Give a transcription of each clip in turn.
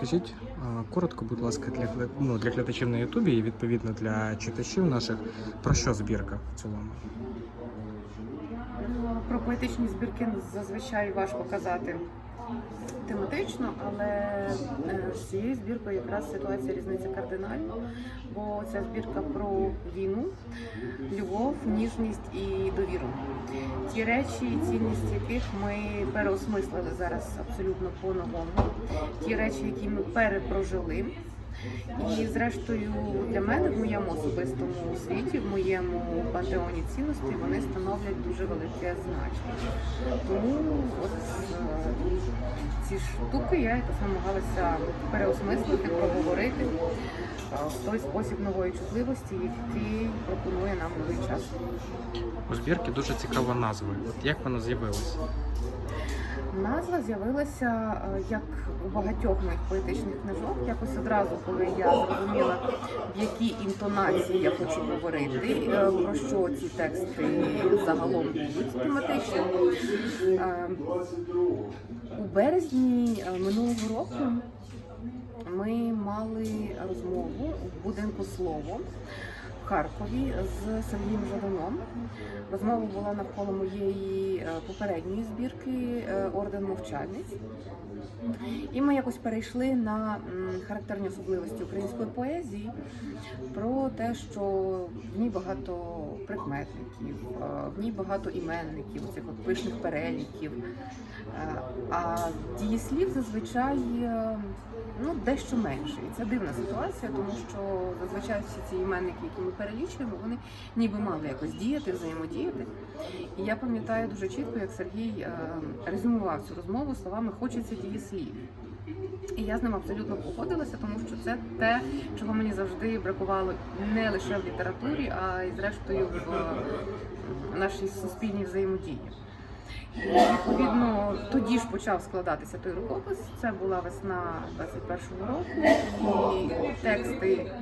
Розкажіть е, коротко, будь ласка, для ну, для глядачів на Ютубі і відповідно для читачів наших про що збірка в цілому. Про поетичні збірки зазвичай важко казати тематично, але е, з цією збіркою якраз ситуація різниця кардинальна, бо ця збірка про війну, любов, ніжність і довіру. Ті речі, цінність яких ми переосмислили зараз абсолютно по-новому. Ті речі, які ми перепрожили. І зрештою для мене в моєму особистому світі, в моєму пантеоні цінностей, вони становлять дуже велике значення. Тому от е, ці штуки я якось намагалася переосмислити, проговорити е, в той спосіб нової чутливості, який пропонує нам новий час. У збірки дуже цікава назва. От як вона з'явилася? Назва з'явилася е, як у багатьох моїх поетичних книжок. Якось одразу, коли я зрозуміла, в якій інтонації я хочу говорити, е, про що ці тексти загалом будуть тематичні. Е, У березні минулого року ми мали розмову в будинку слово в Харкові з Сергієм Жаданом. Розмова була навколо моєї е, попередньої збірки е, Орден мовчальниць. І ми якось перейшли на характерні особливості української поезії, про те, що в ній багато прикметників, е, в ній багато іменників, цих от пишних переліків. А дієслів зазвичай ну, дещо менше. І це дивна ситуація, тому що зазвичай всі ці іменники, які ми перелічуємо, вони ніби мали якось діяти, взаємодіяти. І я пам'ятаю дуже чітко, як Сергій е, резюмував цю розмову словами Хочеться дієслів. І я з ним абсолютно погодилася, тому що це те, чого мені завжди бракувало не лише в літературі, а й зрештою в е, нашій суспільній взаємодії. Відповідно, тоді ж почав складатися той рукопис. Це була весна 21-го року, і тексти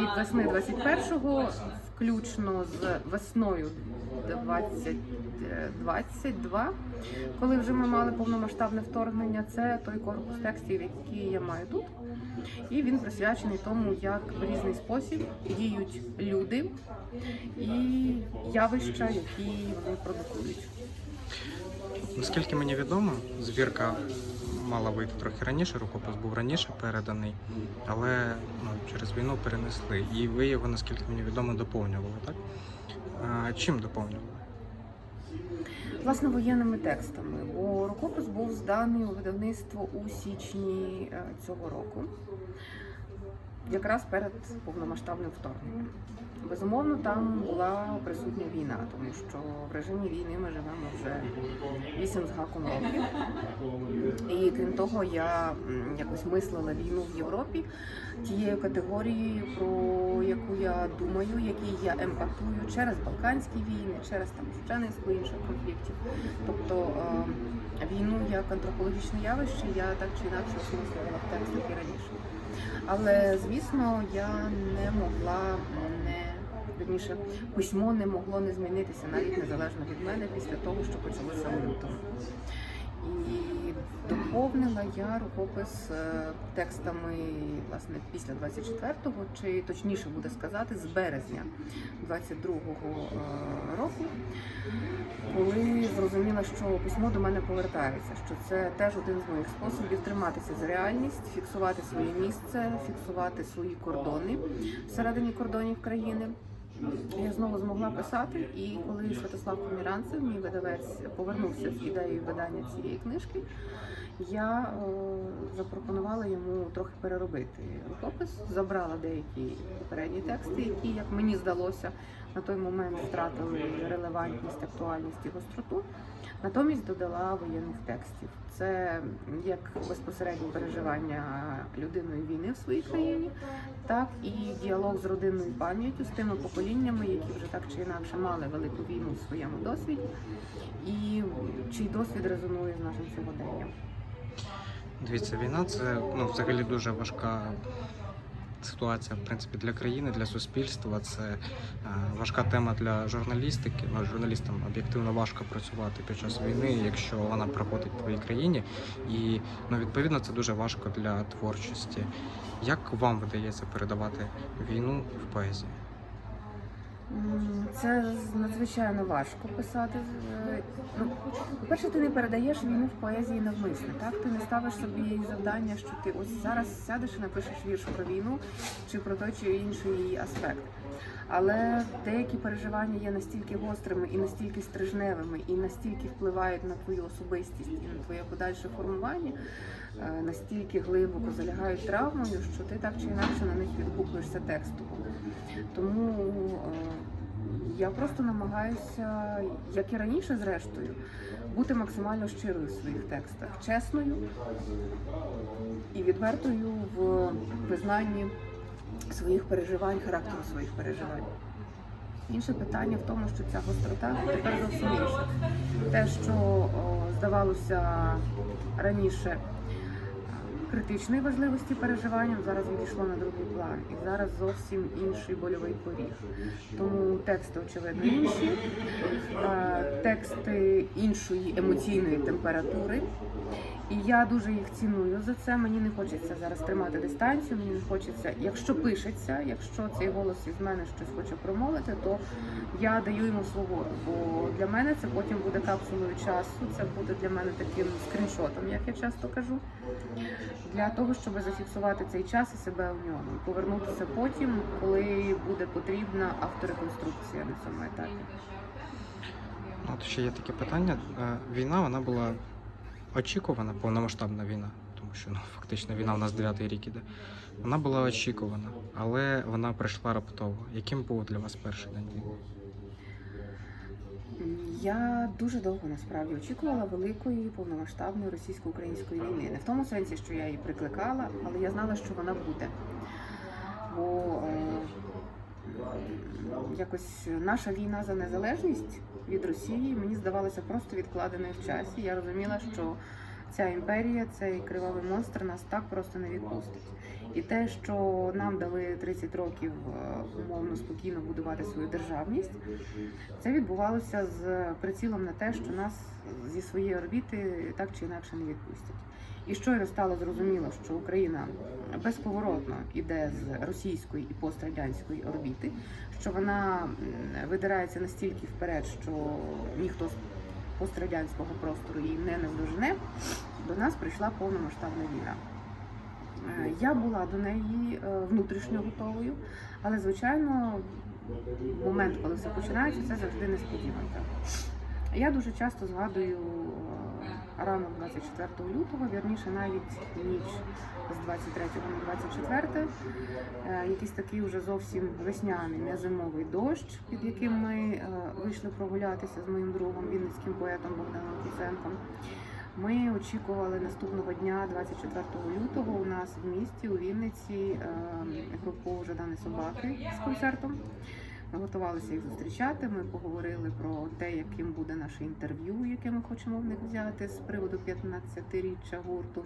від весни 21-го, включно з весною 2022, коли вже ми мали повномасштабне вторгнення. Це той корпус текстів, який я маю тут. І він присвячений тому, як в різний спосіб діють люди і явища, які вони продукують. Наскільки мені відомо, збірка мала вийти трохи раніше, рукопис був раніше переданий, але ну, через війну перенесли. І ви його, наскільки мені відомо, доповнювали, так? А, чим доповнювали? Власне, воєнними текстами, бо рукопис був зданий у видавництво у січні е, цього року, якраз перед повномасштабним вторгненням. Безумовно, там була присутня війна, тому що в режимі війни ми живемо вже 8 з гаком років. І крім того, я якось мислила війну в Європі тією категорією, про яку я думаю, якій я емпатую через Балканські війни, через там Чеченську інших конфліктів. Тобто е, війну як антропологічне явище я так чи інакше осмислювала в текстах і раніше. Але звісно, я не могла не вірніше, письмо не могло не змінитися навіть незалежно від мене після того, що почалося у. І доповнила я рукопис е, текстами власне після 24-го, чи точніше буде сказати, з березня 22-го е, року, коли зрозуміла, що письмо до мене повертається, що це теж один з моїх способів триматися за реальність, фіксувати своє місце, фіксувати свої кордони всередині кордонів країни. Я знову змогла писати, і коли Святослав Поміранцев, мій видавець, повернувся з ідеєю видання цієї книжки, я е, запропонувала йому трохи переробити рукопис, забрала деякі попередні тексти, які, як мені здалося, на той момент втратили релевантність, актуальність і гостроту. Натомість додала воєнних текстів. Це як безпосереднє переживання людиною війни в своїй країні, так і діалог з родинною пам'яттю з тими поколіннями, які вже так чи інакше мали велику війну в своєму досвіді, і чий досвід резонує з нашим сьогоденням. Дивіться, війна це ну, взагалі дуже важка ситуація, в принципі, для країни, для суспільства. Це е, важка тема для журналістики. Ну, журналістам об'єктивно важко працювати під час війни, якщо вона проходить в твоїй країні. І ну, відповідно це дуже важко для творчості. Як вам вдається передавати війну в поезії? Це надзвичайно важко писати. Е, Ну, по-перше, ти не передаєш війну в поезії навмисно. Так ти не ставиш собі завдання, що ти ось зараз сядеш і напишеш вірш про війну чи про той чи інший її аспект. Але деякі переживання є настільки гострими і настільки стрижневими, і настільки впливають на твою особистість і на твоє подальше формування, е, настільки глибоко залягають травмою, що ти так чи інакше на них відгукуєшся текстово. Тому е, я просто намагаюся, як і раніше, зрештою, бути максимально щирою в своїх текстах, чесною і відвертою в визнанні своїх переживань, характеру своїх переживань. Інше питання в тому, що ця гострота тепер зовсім інша. Те, що о, здавалося раніше критичної важливості переживанням, зараз відійшло на другий план. І зараз зовсім інший больовий поріг. Тому тексти, очевидно, інші, тексти іншої емоційної температури. І я дуже їх ціную за це. Мені не хочеться зараз тримати дистанцію. Мені не хочеться, якщо пишеться, якщо цей голос із мене щось хоче промовити, то я даю йому свободу. Бо для мене це потім буде капсулою часу. Це буде для мене таким скріншотом, як я часто кажу, для того, щоб зафіксувати цей час і себе в ньому, і повернутися потім, коли буде потрібна автореконструкція на цьому етапі. Ну, От ще є таке питання. Е, Війна вона була очікувана, повномасштабна війна, тому що ну, фактично війна в нас дев'ятий рік іде. Вона була очікувана, але вона прийшла раптово. Яким був для вас перший день війни? Я дуже довго насправді очікувала великої повномасштабної російсько-української війни. Не в тому сенсі, що я її прикликала, але я знала, що вона буде. Бо е, якось наша війна за незалежність від Росії мені здавалося просто відкладеною в часі. Я розуміла, що ця імперія, цей кривавий монстр нас так просто не відпустить. І те, що нам дали 30 років е, умовно спокійно будувати свою державність, це відбувалося з прицілом на те, що нас зі своєї орбіти так чи інакше не відпустять. І щойно стало зрозуміло, що Україна безповоротно йде з російської і пострадянської орбіти, що вона видирається настільки вперед, що ніхто з пострадянського простору її не наздожене, до нас прийшла повномасштабна війна. Е, Я була до неї е, внутрішньо готовою, але звичайно, момент, коли все починається, це завжди несподіванка. Я дуже часто згадую е, ранок 24 лютого, вірніше навіть ніч з 23 на 24, е, якийсь такий вже зовсім весняний, не зимовий дощ, під яким ми вийшли прогулятися з моїм другом, вінницьким поетом Богданом Куценком. Ми очікували наступного дня, 24 лютого, у нас в місті у Вінниці е, групу Жадани собаки з концертом. Ми готувалися їх зустрічати. Ми поговорили про те, яким буде наше інтерв'ю, яке ми хочемо в них взяти з приводу 15-річчя гурту.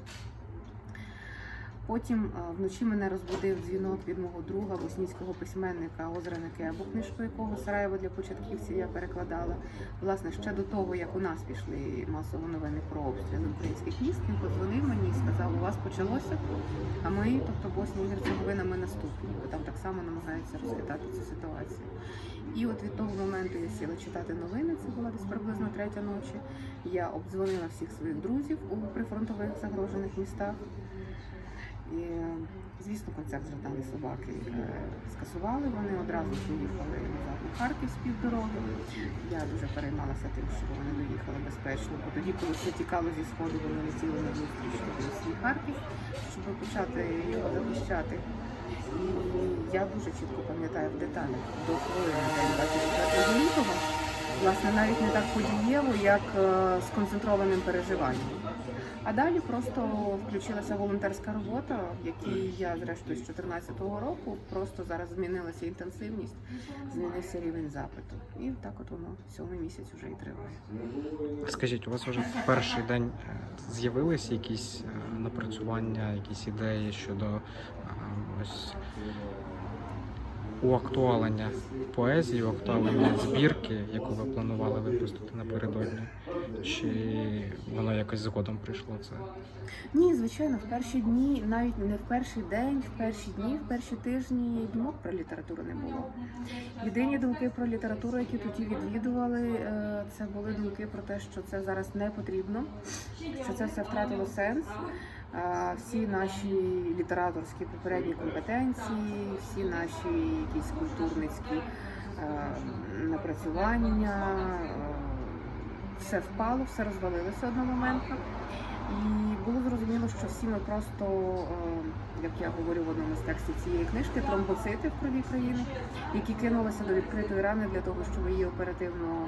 Потім е, вночі мене розбудив дзвінок від мого друга, боснійського письменника Озера Некебу, книжку якого Сараєво для початківців я перекладала. Власне, ще до того, як у нас пішли масово новини про обстріли українських міст, він подзвонив мені і сказав, у вас почалося, а ми, тобто Боснія і Герцеговина, ми наступні, бо там так само намагаються розхитати цю ситуацію. І от від того моменту я сіла читати новини, це була десь приблизно третя ночі. Я обдзвонила всіх своїх друзів у прифронтових загрожених містах. І, звісно, концерт Жадани собаки е, скасували. Вони одразу поїхали назад на Харків з півдороги. Я дуже переймалася тим, що вони доїхали безпечно, бо тоді, коли все тікало зі сходу, вони летіли на зустріч у свій Харків, щоб почати його захищати. І я дуже чітко пам'ятаю в деталях до хвилини день 24 лютого. власне навіть не так подієво, як е, сконцентрованим переживанням. А далі просто включилася волонтерська робота, в якій я зрештою з 2014 року просто зараз змінилася інтенсивність, змінився рівень запиту. І так от воно сьомий місяць вже і триває. Скажіть, у вас вже в перший день е, з'явилися якісь е, напрацювання, якісь ідеї щодо е, ось уактуалення поезії, уактуалення збірки, яку ви планували випустити напередодні? Чи воно якось згодом прийшло це? Ні, звичайно, в перші дні, навіть не в перший день, в перші дні, в перші тижні думок про літературу не було. Єдині думки про літературу, які тоді відвідували, е, це були думки про те, що це зараз не потрібно, що це все втратило сенс. Е, Всі наші літераторські попередні компетенції, всі наші якісь культурницькі е, напрацювання, е, все впало, все розвалилося одномоментно. І було зрозуміло, що всі ми просто, як я говорю в одному з текстів цієї книжки, тромбоцити в крові країни, які кинулися до відкритої рани для того, щоб її оперативно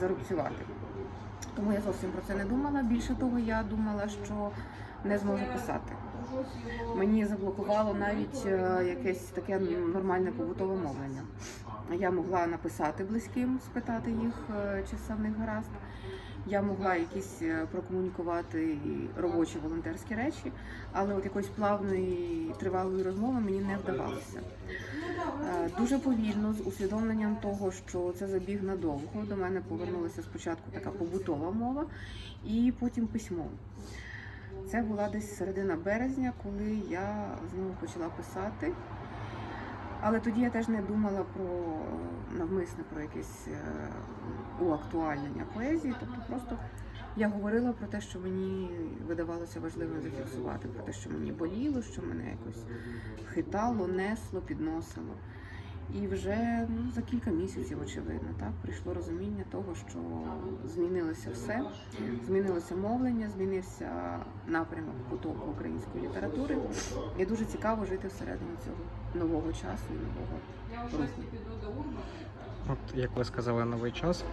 зарубцювати. Тому я зовсім про це не думала. Більше того, я думала, що не зможу писати. Мені заблокувало навіть е, якесь таке нормальне побутове мовлення. Я могла написати близьким, спитати їх, е, чи все в них гаразд. Я могла якісь е, прокомунікувати робочі волонтерські речі, але от якоїсь плавної тривалої розмови мені не вдавалося. Дуже повільно, з усвідомленням того, що це забіг надовго. До мене повернулася спочатку така побутова мова, і потім письмо. Це була десь середина березня, коли я знову почала писати. Але тоді я теж не думала про е, навмисне про якесь е, уактуальнення поезії. Тобто просто я говорила про те, що мені видавалося важливим зафіксувати, про те, що мені боліло, що мене якось хитало, несло, підносило. І вже ну, за кілька місяців, очевидно, так прийшло розуміння того, що змінилося все, змінилося мовлення, змінився напрямок потоку української літератури. І дуже цікаво жити всередині цього нового часу і нового руху. От як ви сказали, новий час.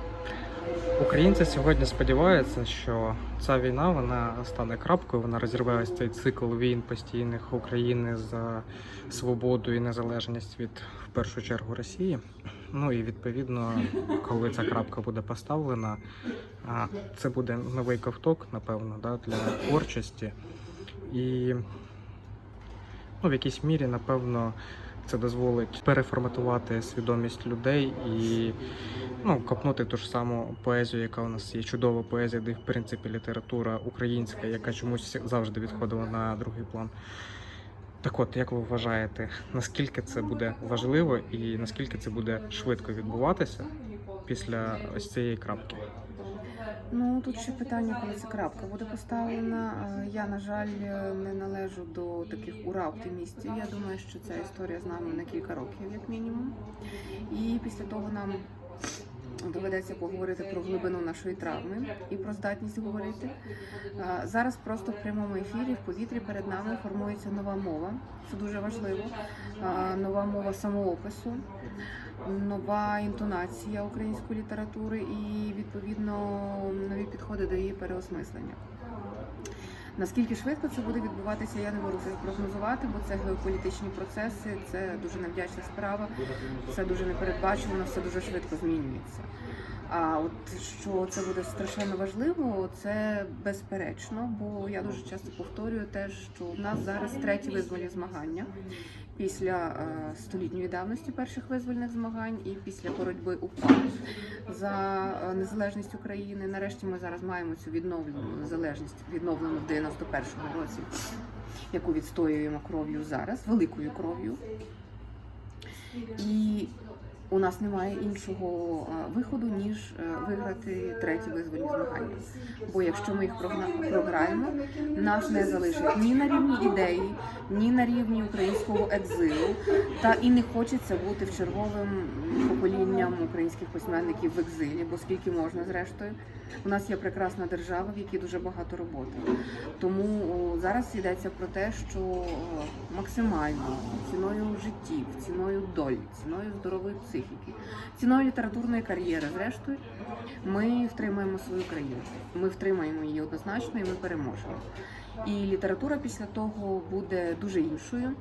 Українці сьогодні сподіваються, що ця війна вона стане крапкою, вона розірве цей цикл війн постійних України за свободу і незалежність від в першу чергу Росії. Ну і відповідно, коли ця крапка буде поставлена, це буде новий ковток, напевно, да, для творчості. І ну, в якійсь мірі, напевно, це дозволить переформатувати свідомість людей і ну, копнути ту ж саму поезію, яка у нас є чудова поезія, де в принципі література українська, яка чомусь завжди відходила на другий план. Так от, як ви вважаєте, наскільки це буде важливо і наскільки це буде швидко відбуватися після ось цієї крапки? Ну тут ще питання, коли ця крапка буде поставлена. Е, Я, на жаль, е, не належу до таких ура-оптимістів. Я думаю, що ця історія з нами на кілька років, як мінімум. І після того нам доведеться поговорити про глибину нашої травми і про здатність говорити. Зараз просто в прямому ефірі в повітрі перед нами формується нова мова. Це дуже важливо. Нова мова самоопису, нова інтонація української літератури і відповідно нові підходи до її переосмислення. Наскільки швидко це буде відбуватися, я не можу прогнозувати, бо це геополітичні процеси, це дуже невдячна справа, все дуже непередбачувано, все дуже швидко змінюється. А от що це буде страшенно важливо, це безперечно, бо я дуже часто повторюю те, що в нас зараз треті визвольні змагання після е, столітньої давності перших визвольних змагань і після боротьби УПА за е, незалежність України. Нарешті ми зараз маємо цю відновлену незалежність, відновлену в 91-му році, яку відстоюємо кров'ю зараз, великою кров'ю. І у нас немає іншого е, виходу, ніж е, виграти треті визвольні змагання. Бо якщо ми їх програємо, нас не залишить ні на рівні ідеї, ні на рівні українського екзилу, та і не хочеться бути в черговим поколінням українських письменників в екзилі, бо скільки можна зрештою. У нас є прекрасна держава, в якій дуже багато роботи. Тому зараз йдеться про те, що максимально ціною життів, ціною долі, ціною здорової психіки. ціною літературної кар'єри. Зрештою, ми втримаємо свою країну. Ми втримаємо її однозначно і ми переможемо. І література після того буде дуже іншою,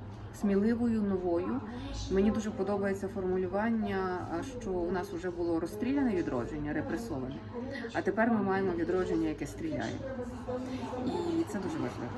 сміливою, новою. Мені дуже подобається формулювання, що у нас вже було розстріляне відродження, репресоване. А тепер ми маємо відродження, яке стріляє. І це дуже важливо.